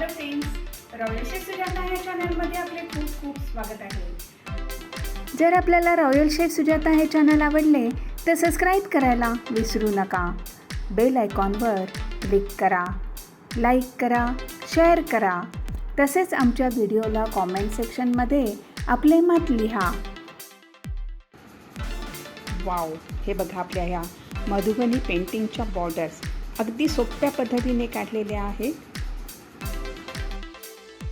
Hello friends रवळेशे Sujata या चॅनलमध्ये आपले खूप खूप स्वागत आहे. जर आपल्याला रॉयल शेफ सुजाता हे चॅनल आवडले तर सबस्क्राईब करायला विसरू नका. बेल आयकॉनवर क्लिक करा लाईक करा शेअर करा. तसेच आमच्या व्हिडिओला कॉमेंट सेक्शनमध्ये आपले मत लिहा. वाव हे बघा आपल्या ह्या मधुबनी पेंटिंगच्या बॉर्डर्स अगदी सोप्या पद्धतीने काढलेल्या आहेत.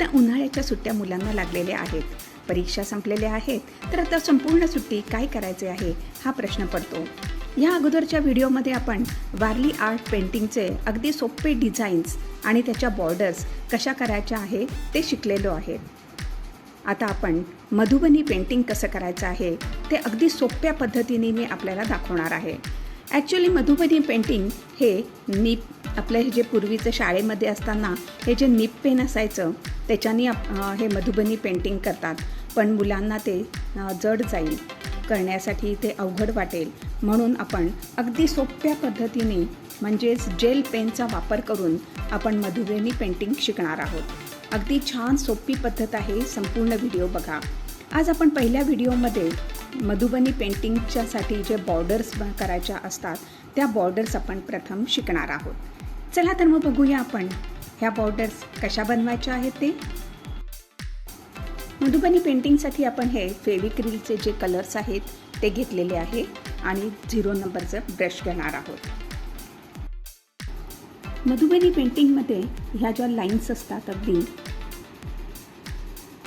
आता उन्हाळ्याच्या सुट्ट्या मुलांना लागलेल्या आहेत. परीक्षा संपलेल्या आहेत तर आता संपूर्ण सुट्टी काय करायचे आहे हा प्रश्न पडतो. या अगोदरच्या व्हिडिओमध्ये आपण वारली आर्ट पेंटिंगचे अगदी सोपे डिझाईन्स आणि त्याच्या बॉर्डर्स कशा करायच्या आहे ते शिकलेलो आहे. आता आपण मधुबनी पेंटिंग कसं करायचं आहे ते अगदी सोप्या पद्धतीने मी आपल्याला दाखवणार आहे. ॲक्च्युली मधुबनी पेंटिंग हे नीप आपलं हे जे पूर्वीचं शाळेमध्ये असताना हे जे निप पेन असायचं त्याच्याने आप हे मधुबनी पेंटिंग करतात. पण मुलांना ते जड जाईल. करण्यासाठी ते अवघड वाटेल. म्हणून आपण अगदी सोप्या पद्धतीने म्हणजेच जेल पेनचा वापर करून आपण मधुबनी पेंटिंग शिकणार आहोत. अगदी छान सोपी पद्धत आहे संपूर्ण व्हिडिओ बघा. आज आपण पहिल्या व्हिडिओमध्ये मधुबनी पेंटिंगच्यासाठी जे बॉर्डर्स करायच्या असतात त्या बॉर्डर्स आपण प्रथम शिकणार आहोत. चला तर मग बघूया आपण ह्या बॉर्डर्स कशा बनवायच्या आहेत ते. मधुबनी पेंटिंगसाठी आपण हे फेविक्रिलचे जे कलर्स आहेत ते घेतलेले आहे आणि झिरो नंबरचं ब्रश घेणार आहोत. मधुबनी पेंटिंगमध्ये ह्या ज्या लाईन्स असतात अगदी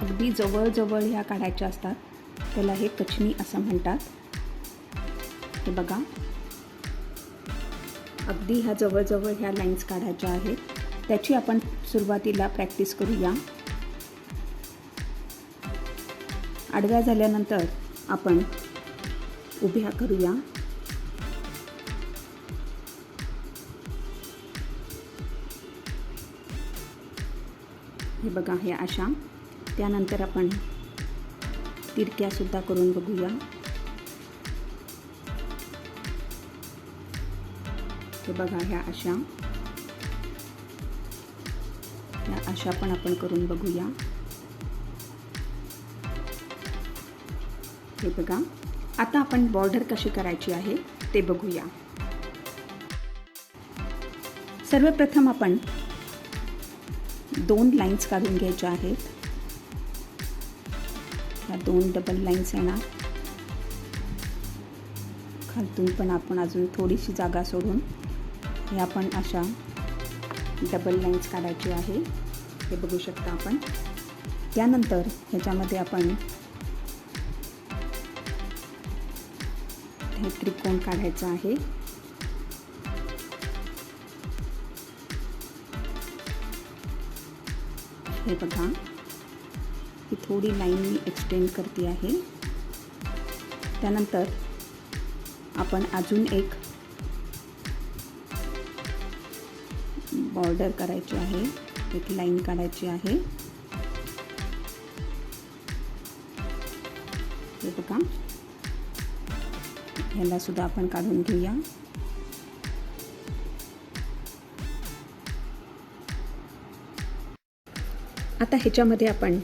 अगदी जवळजवळ ह्या काढायच्या असतात. त्याला हे कचनी असं म्हणतात. हे बघा. अगदी ह्या जवळजवळ ह्या लाईन्स काढायच्या आहेत. त्याची आपण सुरुवातीला प्रॅक्टिस करूया. आडव्या झाल्यानंतर आपण उभ्या करूया. हे बघा हे अशा. त्यानंतर आपण तिरक्यासुद्धा करून बघूया. बघा ह्या अशा. या अशा पण आपण करून बघूया. हे बघा आता आपण बॉर्डर कशी करायची आहे ते बघूया. सर्वप्रथम आपण दोन लाईन्स काढून घ्यायच्या आहेत. ह्या दोन डबल लाईन्स येणार. खालतून पण आपण अजून थोडीशी जागा सोडून हे आपण अशा डबल लाईन्स काढायची आहे. हे बघू शकता आपण. त्यानंतर ह्याच्यामध्ये आपण हे त्रिकोण काढायचं आहे. हे बघा. ही थोडी लाईन मी एक्सटेंड करते आहे. त्यानंतर आपण अजून एक बॉर्डर करायची आहे. एक लाईन काढायची आहे. हे बघा. ह्याला सुद्धा आपण काढून घेऊया. आता ह्याच्यामध्ये आपण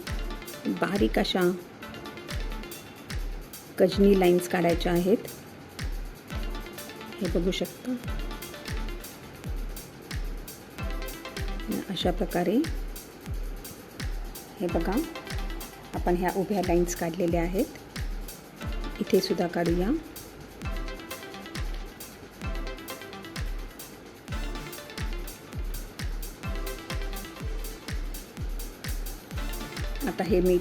बारीक अशा कजनी लाईन्स काढायच्या आहेत. हे बघू शकता. अशा प्रकारे. हे बघा आपण ह्या उभ्या लाईन्स काढलेल्या आहेत. इथे सुद्धा काढूया. आता हे मी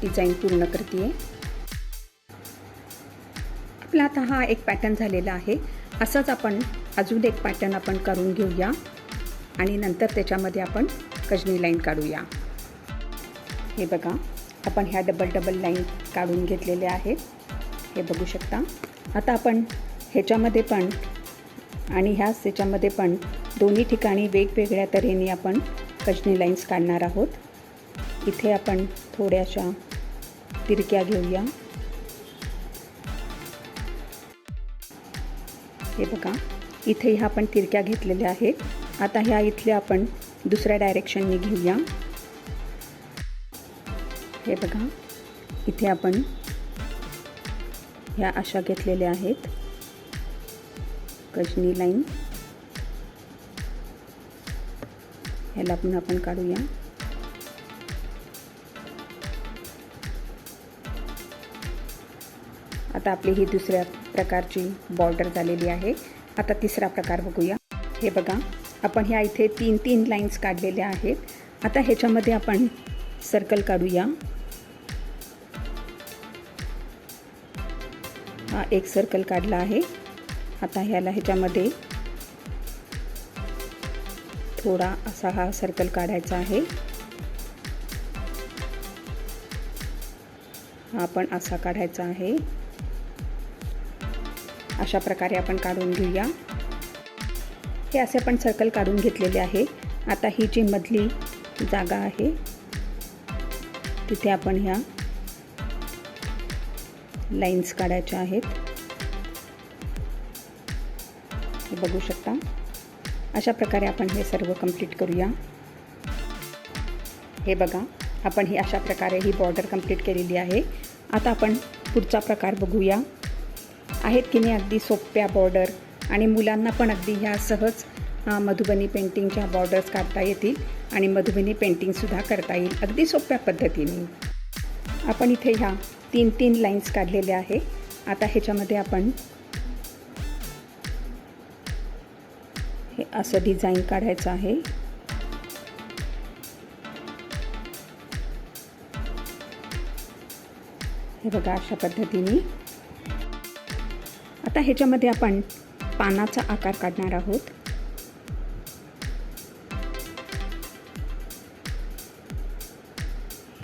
डिझाईन पूर्ण करते आपला आता हा एक पॅटर्न झालेला आहे. असंच आपण अजून एक पॅटर्न आपण करून घेऊया. आणि नंतर त्याच्यामध्ये आपण कजनी लाईन काढूया. हे बघा आपण ह्या डबल डबल लाईन काढून घेतलेल्या आहेत. हे बघू शकता. आता आपण ह्याच्यामध्ये पण आणि ह्याच ह्याच्यामध्ये पण दोन्ही ठिकाणी वेगवेगळ्या तऱ्हेने आपण कजनी लाईन्स काढणार आहोत. इथे आपण थोड्याशा तिरक्या घेऊया. हे बघा इथे ह्या आपण तिरक्या घेतलेल्या आहेत. आता ह्या इथल्या आपण दुसऱ्या डायरेक्शनने घेऊया. हे बघा इथे आपण ह्या अशा घेतलेल्या आहेत. कजनी लाईन ह्याला पण आपण काढूया. आता आपली ही दुसऱ्या प्रकारची बॉर्डर झालेली आहे. आता तिसरा प्रकार बघूया. हे बघा आपण ह्या इथे तीन तीन लाईन्स काढलेल्या आहेत. आता ह्याच्यामध्ये आपण सर्कल काढूया. हा एक सर्कल काढला आहे. आता ह्याला ह्याच्यामध्ये थोडा असा हा सर्कल काढायचा आहे. हा आपण असा काढायचा आहे. अशा प्रकारे आपण काढून घेऊया. हे असे आपण सर्कल काढून घेतलेले आहे. आता ही जी मधली जागा आहे तिथे आपण ह्या लाईन्स काढायच्या आहेत. हे बघू शकता. अशा प्रकारे आपण हे सर्व कंप्लीट करूया. हे बघा आपण ही अशा प्रकारे ही बॉर्डर कंप्लीट केलेली आहे. आता आपण पुढचा प्रकार बघूया. आहेत की नाही अगदी सोप्या बॉर्डर आणि मुलांना पण अगदी ह्या सहज मधुबनी पेंटिंगच्या बॉर्डर्स काढता येतील आणि मधुबनी पेंटिंगसुद्धा करता येईल अगदी सोप्या पद्धतीने. आपण इथे ह्या तीन तीन लाईन्स काढलेल्या आहे. आता ह्याच्यामध्ये आपण हे असं डिझाईन काढायचं आहे. हे बघा अशा पद्धतीने. आता ह्याच्यामध्ये आपण पानाचा आकार काढणार आहोत.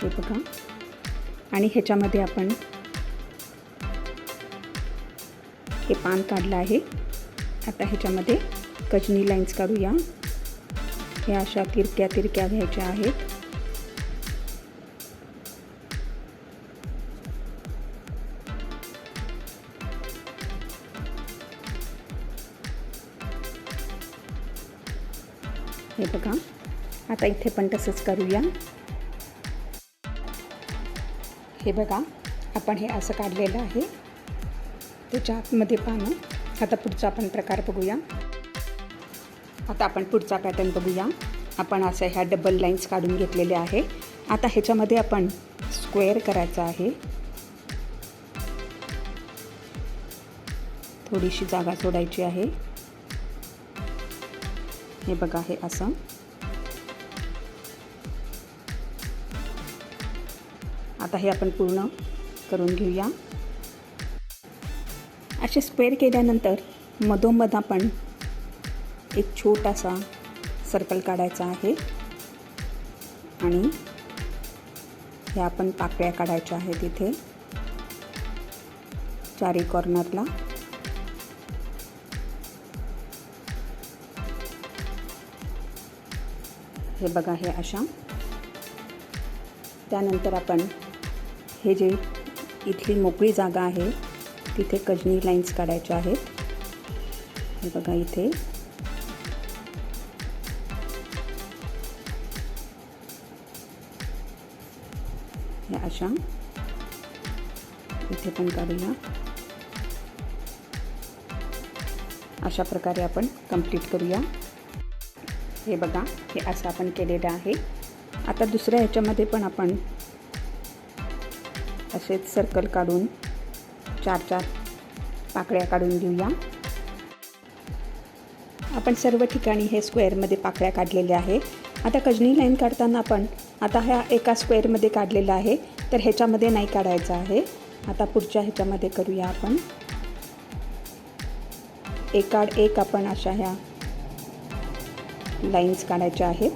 हे बघा. आणि ह्याच्यामध्ये आपण हे पान काढलं आहे. आता ह्याच्यामध्ये कजनी लाईन्स काढूया. ह्या अशा तिरक्या तिरक्या घ्यायच्या आहेत. हे बघा. आता इथे पण तसंच करूया. हे बघा आपण हे असं काढलेलं आहे. त्याच्या आतमध्ये पानं. आता पुढचा आपण प्रकार बघूया. आता आपण पुढचा पॅटर्न बघूया. आपण असं ह्या डबल लाईन्स काढून घेतलेल्या आहे. आता ह्याच्यामध्ये आपण स्क्वेअर करायचा आहे. थोडीशी जागा सोडायची आहे. हे बघा हे असं. आता हे आपण पूर्ण करून घेऊया. असे स्क्वेअर केल्यानंतर मधोमध आपण एक छोटासा सर्कल काढायचा आहे. आणि ह्या आपण पाकळ्या काढायच्या आहेत इथे. चारी कॉर्नरला हे बघा हे अशा. त्यानंतर आपण हे जे इथली मोकळी जागा आहे तिथे कजनी लाईन्स काढायच्या आहेत. हे बघा इथे. हे अशा. इथे पण काढूया. अशा प्रकारे आपण कंप्लीट करूया. हे बघा हे असं आपण केलेलं आहे. आता दुसऱ्या ह्याच्यामध्ये पण आपण असेच सर्कल काढून चार चार पाकळ्या काढून घेऊया. आपण सर्व ठिकाणी हे स्क्वेअरमध्ये पाकळ्या काढलेल्या आहे आता कजनी लाईन काढताना आपण आता ह्या एका स्क्वेअरमध्ये काढलेला आहे तर ह्याच्यामध्ये नाही काढायचं आहे. आता पुढच्या ह्याच्यामध्ये करूया आपण. एकाड एक आपण अशा ह्या लाईन्स काढायच्या आहेत.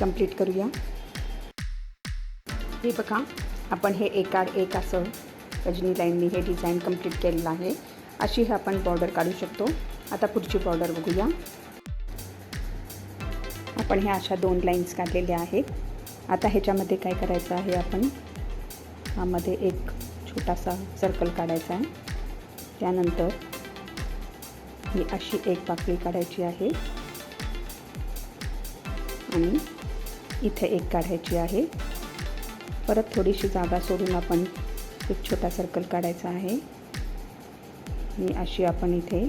कंप्लीट करूया. हे बघा आपण हे एकाड एक असं रजनी लाईननी हे डिझाईन कंप्लीट केलेलं आहे. अशी हे आपण बॉर्डर काढू शकतो. आता पुढची बॉर्डर बघूया. आपण ह्या अशा दोन लाईन्स काढलेल्या आहेत. आता ह्याच्यामध्ये काय करायचं आहे आपण? ह्यामध्ये एक छोटासा सर्कल काढायचा आहे. त्यानंतर ही अशी एक पाकळी काढायची आहे. आणि इथे एक काढायची आहे. परत थोडीशी जागा सोडून आपण एक छोटा सर्कल काढायचा आहे. आणि अशी आपण इथे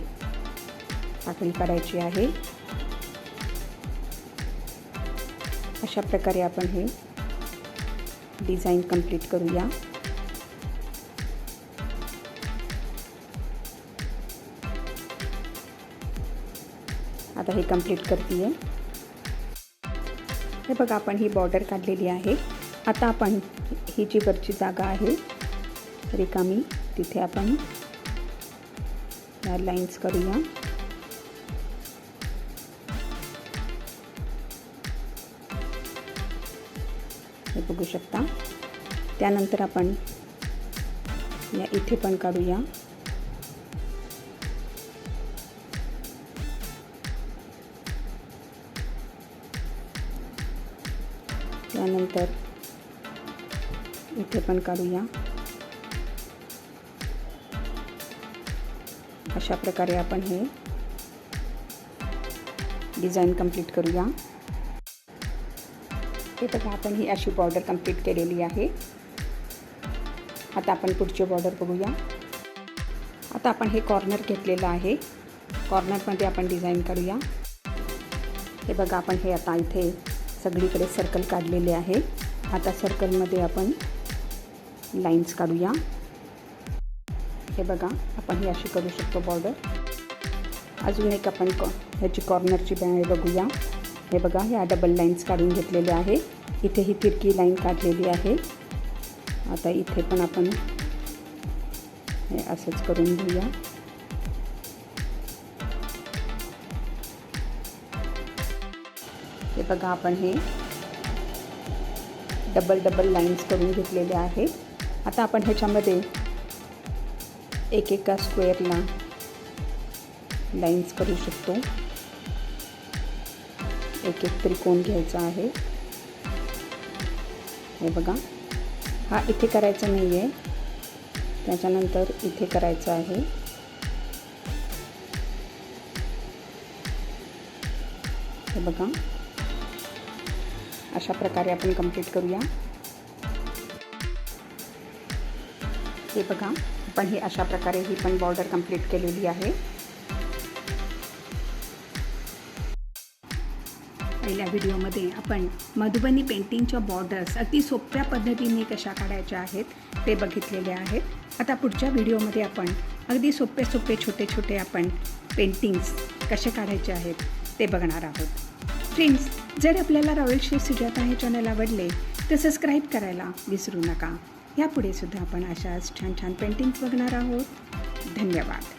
पाकळी काढायची आहे. अशा प्रकारे आपण हे डिझाईन कंप्लीट करूया. आता हे कंप्लीट करते हे बघा आपण ही बॉर्डर काढलेली आहे. आता आपण ही जी वरची जागा आहे रिकामी तिथे आपण या लाईन्स करूया. हे बघू शकता. त्यानंतर आपण या इथे पण काढूया. त्यानंतर इथे पण काढूया. अशा प्रकारे आपण हे डिझाईन कंप्लीट करूया. हे बघा आपण ही अशी बॉर्डर कंप्लीट केलेली आहे. आता आपण पुढची बॉर्डर बघूया. आता आपण हे कॉर्नर घेतलेलं आहे. कॉर्नरमध्ये आपण डिझाईन करूया. हे बघा आपण हे आता इथे सगळीकडे सर्कल काढलेले आहे आता सर्कलमध्ये आपण लाईन्स काढूया. हे बघा आपण ही अशी करू शकतो बॉर्डर अजून एक आपण कॉ ह्याची कॉर्नरची बॅ बघूया. हे बघा ह्या डबल लाईन्स काढून घेतलेल्या आहे इथे ही तिरकी लाईन काढलेली आहे. आता इथे पण आपण हे असंच करून घेऊया. हे बघा आपण हे डबल डबल लाईन्स करून घेतलेले आहेत. आता आपण ह्याच्यामध्ये एक एका स्क्वेअरला लाईन्स करू शकतो. एक एक त्रिकोण घ्यायचा आहे. हे बघा हा इथे करायचा नाही आहे त्याच्यानंतर इथे करायचं आहे. हे बघा अशा प्रकारे आपण कंप्लीट करूया. हे बघा आपण ही अशा प्रकारे ही पण बॉर्डर कंप्लीट केलेली आहे. पहिल्या व्हिडिओमध्ये आपण मधुबनी पेंटिंगच्या बॉर्डर्स अगदी सोप्या पद्धतीने कशा काढायच्या आहेत ते बघितलेले आहेत. आता पुढच्या व्हिडिओमध्ये आपण अगदी सोपे सोपे छोटे छोटे आपण पेंटिंग्स कसे काढायचे आहेत ते बघणार आहोत. फ्रेंड्स जर आपल्याला रॉयल शेफ सुजाता हे चॅनल आवडले तर सबस्क्राईब करायला विसरू नका. यापुढे सुद्धा आपण अशाच छान छान पेंटिंग्स बघणार आहोत. धन्यवाद.